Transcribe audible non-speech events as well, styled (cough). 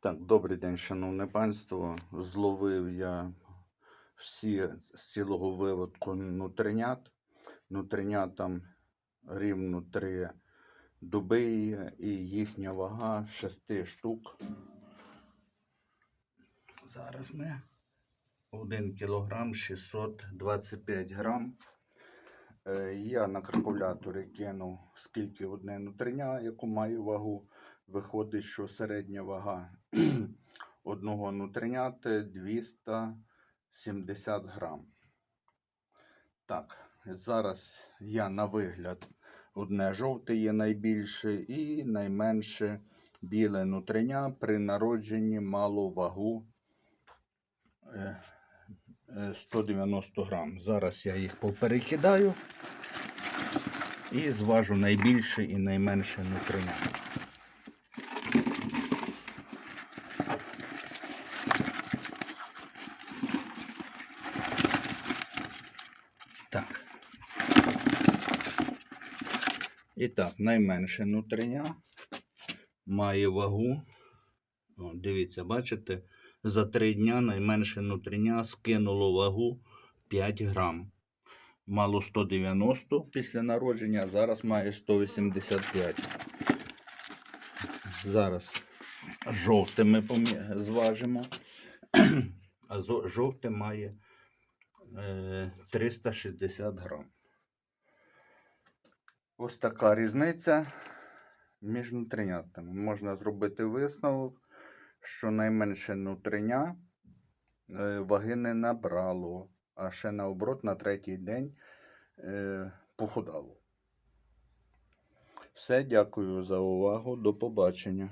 Так, добрий день, шановне панство. Зловив я всі з цілого виводку нутринят. Нутринятам рівно три дуби і їхня вага 6 штук. Зараз ми 1 кілограм 625 грам. Е, Я на калькуляторі кинув, скільки одне нутриня, яку має вагу. Виходить, що середня вага (clears throat) одного нутринята 270 грам. Так, зараз я на вигляд одне жовте є найбільше і найменше біле нутриня при народженні мало вагу е, е, 190 грам. Зараз я їх поперекидаю і зважу найбільше і найменше нутриня. Так. І так, найменше нутриня має вагу. О, дивіться, бачите, за 3 дня найменше нутриня скинуло вагу 5 грам. Мало 190 після народження, а зараз має 185. Зараз жовте ми зважимо. А жовте має е, 360 грам. Ось така різниця між нутринятами. Можна зробити висновок, що найменше нутриня е, ваги не набрало, а ще наоборот на третій день е, похудало. Все, дякую за увагу. До побачення.